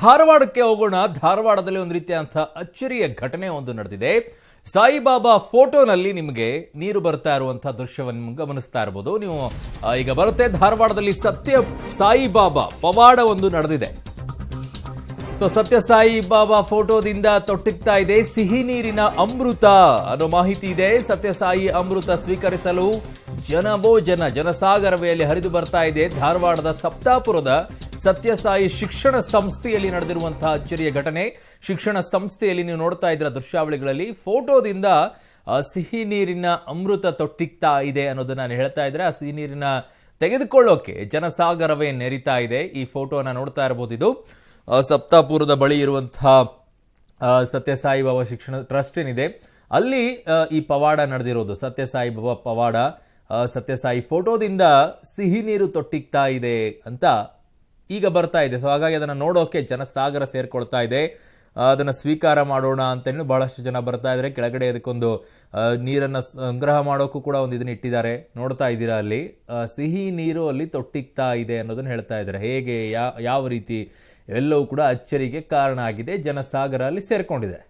ಧಾರವಾಡಕ್ಕೆ ಹೋಗೋಣ. ಧಾರವಾಡದಲ್ಲಿ ಒಂದು ರೀತಿಯಾದಂಥ ಅಚ್ಚರಿಯ ಘಟನೆ ಒಂದು ನಡೆದಿದೆ. ಸಾಯಿಬಾಬಾ ಫೋಟೋನಲ್ಲಿ ನಿಮಗೆ ನೀರು ಬರ್ತಾ ಇರುವಂತಹ ದೃಶ್ಯವನ್ನು ಗಮನಿಸ್ತಾ ಇರ್ಬೋದು. ನೀವು ಈಗ ಬರುತ್ತೆ. ಧಾರವಾಡದಲ್ಲಿ ಸತ್ಯ ಸಾಯಿಬಾಬಾ ಪವಾಡ ಒಂದು ನಡೆದಿದೆ. ಸೊ, ಸತ್ಯ ಸಾಯಿ ಬಾಬಾ ಫೋಟೋದಿಂದ ತೊಟ್ಟಿಗ್ತಾ ಇದೆ. ಸಿಹಿ ನೀರಿನ ಅಮೃತ ಅನ್ನೋ ಮಾಹಿತಿ ಇದೆ. ಸತ್ಯ ಸಾಯಿ ಅಮೃತ ಸ್ವೀಕರಿಸಲು ಜನವೋ ಜನ ಜನಸಾಗರವೇ ಅಲ್ಲಿ ಹರಿದು ಬರ್ತಾ ಇದೆ. ಧಾರವಾಡದ ಸಪ್ತಾಪುರದ ಸತ್ಯಸಾಯಿ ಶಿಕ್ಷಣ ಸಂಸ್ಥೆಯಲ್ಲಿ ನಡೆದಿರುವಂತಹ ಅಚ್ಚರಿಯ ಘಟನೆ. ಶಿಕ್ಷಣ ಸಂಸ್ಥೆಯಲ್ಲಿ ನೀವು ನೋಡ್ತಾ ಇದ್ರ ದೃಶ್ಯಾವಳಿಗಳಲ್ಲಿ. ಫೋಟೋದಿಂದ ಸಿಹಿ ನೀರಿನ ಅಮೃತ ತೊಟ್ಟಿಕ್ತಾ ಇದೆ ಅನ್ನೋದನ್ನ ನಾನು ಹೇಳ್ತಾ ಇದ್ರೆ, ಆ ಸಿಹಿ ನೀರಿನ ತೆಗೆದುಕೊಳ್ಳೋಕೆ ಜನಸಾಗರವೇ ನೆರಿತಾ ಇದೆ. ಈ ಫೋಟೋನ ನೋಡ್ತಾ ಇರಬಹುದು ಇದು. ಸಪ್ತಾಪುರದ ಬಳಿ ಇರುವಂತಹ ಸತ್ಯಸಾಯಿ ಬಾಬಾ ಶಿಕ್ಷಣ ಟ್ರಸ್ಟ್ ಏನಿದೆ, ಅಲ್ಲಿ ಈ ಪವಾಡ ನಡೆದಿರೋದು. ಸತ್ಯಸಾಯಿ ಬಾಬಾ ಪವಾಡ ಸತ್ಯಸಾಯಿ ಫೋಟೋದಿಂದ ಸಿಹಿ ನೀರು ತೊಟ್ಟಿಕ್ತಾ ಇದೆ ಅಂತ ಈಗ ಬರ್ತಾ ಇದೆ. ಸೊ ಹಾಗಾಗಿ ಅದನ್ನು ನೋಡೋಕೆ ಜನಸಾಗರ ಸೇರಿಕೊಳ್ತಾ ಇದೆ. ಅದನ್ನು ಸ್ವೀಕಾರ ಮಾಡೋಣ ಅಂತ ಭಾಳಷ್ಟು ಬಹಳಷ್ಟು ಜನ ಬರ್ತಾ ಇದ್ದಾರೆ ಕೆಳಗಡೆ ಅದಕ್ಕೊಂದು ನೀರನ್ನು ಸಂಗ್ರಹ ಮಾಡೋಕ್ಕೂ ಕೂಡ ಒಂದು ಇದನ್ನು ಇಟ್ಟಿದ್ದಾರೆ. ನೋಡ್ತಾ ಇದ್ದೀರಾ ಅಲ್ಲಿ? ಸಿಹಿ ನೀರು ಅಲ್ಲಿ ತೊಟ್ಟಿಗ್ತಾ ಇದೆ ಅನ್ನೋದನ್ನು ಹೇಳ್ತಾ ಇದ್ದಾರೆ. ಹೇಗೆ ಯಾವ ರೀತಿ ಎಲ್ಲವೂ ಕೂಡ ಅಚ್ಚರಿಗೆ ಕಾರಣ ಆಗಿದೆ. ಜನಸಾಗರ ಅಲ್ಲಿ ಸೇರ್ಕೊಂಡಿದೆ.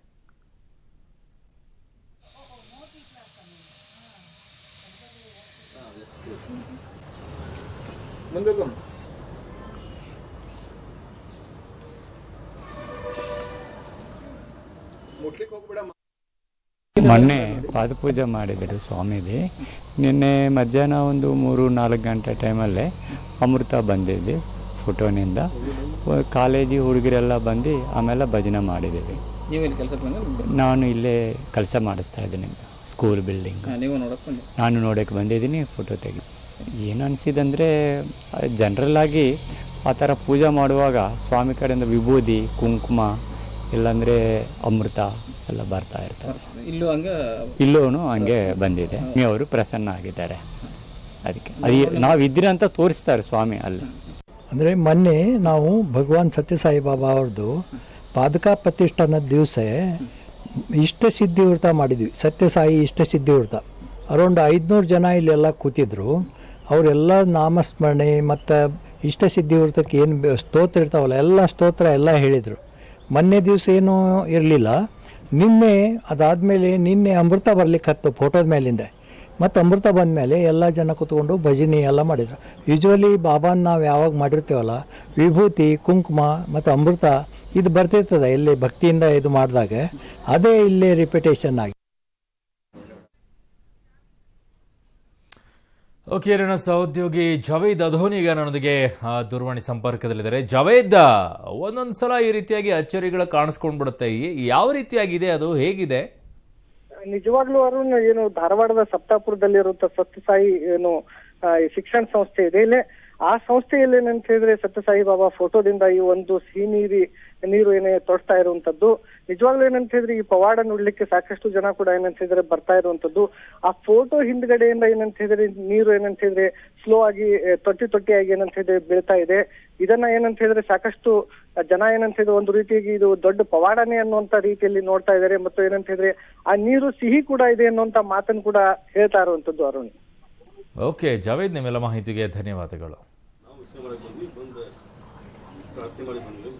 ಮೊನ್ನೆ ಪಾದಪೂಜೆ ಮಾಡಿದರು ಸ್ವಾಮೀಜಿ. ನಿನ್ನೆ ಮಧ್ಯಾಹ್ನ ಒಂದು ಮೂರು ನಾಲ್ಕು ಗಂಟೆ ಟೈಮಲ್ಲೇ ಅಮೃತ ಬಂದಿದ್ವಿ ಫೋಟೋನಿಂದ. ಕಾಲೇಜಿ ಹುಡುಗರೆಲ್ಲ ಬಂದು ಆಮೇಲೆ ಭಜನೆ ಮಾಡಿದ್ದೀವಿ. ನಾನು ಇಲ್ಲೇ ಕೆಲಸ ಮಾಡಿಸ್ತಾ ಇದ್ದೀನಿ ಸ್ಕೂಲ್ ಬಿಲ್ಡಿಂಗ್ ನೋಡಕ್ಕೆ ನಾನು ನೋಡೋಕೆ ಬಂದಿದ್ದೀನಿ ಫೋಟೋ ತೆಗಿ ಏನು ಅನಿಸಿದಂದರೆ ಜನರಲ್ ಆಗಿ ಆ ಥರ ಪೂಜೆ ಮಾಡುವಾಗ ಸ್ವಾಮಿ ಕಡೆಯಿಂದ ವಿಭೂತಿ ಕುಂಕುಮ ಇಲ್ಲಾಂದರೆ ಅಮೃತ ಎಲ್ಲ ಬರ್ತಾ ಇರ್ತಾರೆ ಇಲ್ಲೂ ಹಂಗೆ ಇಲ್ಲೂ ಹಂಗೆ ಬಂದಿದೆ. ಅವರು ಪ್ರಸನ್ನ ಆಗಿದ್ದಾರೆ. ಅದಕ್ಕೆ. ಅದು ನಾವು ಇದ್ದೀರ ಅಂತ ತೋರಿಸ್ತಾರೆ ಸ್ವಾಮಿ ಅಲ್ಲಿ. ಅಂದರೆ ಮೊನ್ನೆ ನಾವು ಭಗವಾನ್ ಸತ್ಯಸಾಯಿ ಬಾಬಾ ಅವ್ರದ್ದು ಪಾದಕ ಪ್ರತಿಷ್ಠಾನದ ದಿವಸ ಇಷ್ಟ ಸಿದ್ಧಿ ವ್ರತ ಮಾಡಿದ್ವಿ. ಸತ್ಯಸಾಯಿ ಇಷ್ಟ ಸಿದ್ಧಿ ವ್ರತ ಅರೌಂಡ್ ಐದುನೂರು ಜನ ಇಲ್ಲೆಲ್ಲ ಕೂತಿದ್ರು. ಅವರೆಲ್ಲ ನಾಮಸ್ಮರಣೆ ಮತ್ತು ಇಷ್ಟ ಸಿದ್ಧಿ ವ್ರತಕ್ಕೆ ಏನು ಸ್ತೋತ್ರ ಇರ್ತಾವಲ್ಲ ಎಲ್ಲ ಸ್ತೋತ್ರ ಎಲ್ಲ ಹೇಳಿದರು. ಮೊನ್ನೆ ದಿವಸ ಏನೂ ಇರಲಿಲ್ಲ. ನಿನ್ನೆ ಅದಾದಮೇಲೆ ನಿನ್ನೆ ಅಮೃತ ಬರ್ಲಿಕ್ಕೆ ಹತ್ತು ಫೋಟೋದ ಮೇಲಿಂದ. ಮತ್ತು ಅಮೃತ ಬಂದ ಮೇಲೆ ಎಲ್ಲ ಜನ ಕೂತ್ಕೊಂಡು ಭಜನೆ ಎಲ್ಲ ಮಾಡಿದ್ರು. ಯೂಶ್ವಲಿ ಬಾಬಾನ ನಾವು ಯಾವಾಗ ಮಾಡಿರ್ತೀವಲ್ಲ, ವಿಭೂತಿ, ಕುಂಕುಮ ಮತ್ತು ಅಮೃತ, ಇದು ಬರ್ತಿರ್ತದೆ, ಇಲ್ಲಿ ಭಕ್ತಿಯಿಂದ ಇದು ಮಾಡಿದಾಗ. ಅದೇ ಇಲ್ಲಿ ರಿಪಿಟೇಷನ್ ಆಗಿ. ಓಕೆ ನನ್ನ ಸಹೋದ್ಯೋಗಿ ಜಾವೇದ್ ಅಧೋನಿ ಈಗ ನನ್ನೊಂದಿಗೆ ದೂರವಾಣಿ ಸಂಪರ್ಕದಲ್ಲಿದ್ದಾರೆ. ಜಾವೇದ್ ಒಂದೊಂದ್ಸಲ ಈ ರೀತಿಯಾಗಿ ಅಚ್ಚರಿಗಳು ಕಾಣಿಸ್ಕೊಂಡ್ಬಿಡುತ್ತೆ. ಬಿಡುತ್ತೆ ಯಾವ ರೀತಿಯಾಗಿದೆ? ಅದು ಹೇಗಿದೆ? ನಿಜವಾಗ್ಲೂ ಅರುಣ್, ಏನು ಧಾರವಾಡದ ಸಪ್ತಾಪುರದಲ್ಲಿರುವಂತ ಸತ್ಯಸಾಯಿ, ಏನು ಶಿಕ್ಷಣ ಸಂಸ್ಥೆ ಇದೆ. ಇಲ್ಲೇ ಆ ಸಂಸ್ಥೆಯಲ್ಲಿ ಏನಂತ ಹೇಳಿದ್ರೆ ಸತ್ಯಸಾಯಿ ಬಾಬಾ ಫೋಟೋದಿಂದ ಈ ಒಂದು ಸಿಹಿ ನೀರಿ, ನೀರು ಏನೇ ತೊಡ್ತಾ ಇರುವಂತದ್ದು ನಿಜವಾಗ್ಲೂ ಏನಂತ ಹೇಳಿದ್ರೆ ಈ ಪವಾಡ ನೋಡ್ಲಿಕ್ಕೆ ಸಾಕಷ್ಟು ಜನ ಕೂಡ ಏನಂತ ಹೇಳಿದ್ರೆ ಬರ್ತಾ ಇರುವಂತದ್ದು ಆ ಫೋಟೋ ಹಿಂದ್ಗಡೆಯಿಂದ ಏನಂತ ಹೇಳಿದ್ರೆ ನೀರು ಏನಂತ ಹೇಳಿದ್ರೆ ಸ್ಲೋ ಆಗಿ ಆ, ತೊಟ್ಟಿ ತೊಟ್ಟಿಯಾಗಿ ಏನಂತ ಹೇಳಿದ್ರೆ ಬೀಳ್ತಾ ಇದೆ. ಇದನ್ನ ಏನಂತ ಹೇಳಿದ್ರೆ ಸಾಕಷ್ಟು ಜನ ಏನಂತ ಹೇಳಿದ್ರೆ ಒಂದು ರೀತಿಯಾಗಿ ಇದು ದೊಡ್ಡ ಪವಾಡನೆ ಅನ್ನುವಂತ ರೀತಿಯಲ್ಲಿ ನೋಡ್ತಾ ಇದ್ದಾರೆ. ಮತ್ತು ಏನಂತ ಹೇಳಿದ್ರೆ ಆ ನೀರು ಸಿಹಿ ಕೂಡ ಇದೆ ಅನ್ನುವಂತ ಮಾತನ್ನು ಕೂಡ ಹೇಳ್ತಾ ಇರುವಂತದ್ದು ಅರುಣ್. ಓಕೆ ಜಾವೇದ್ ನಿಮ್ಮೆಲ್ಲ ಮಾಹಿತಿಗೆ ಧನ್ಯವಾದಗಳು. ಮಾಡಿ ಬಂದ್ವಿ.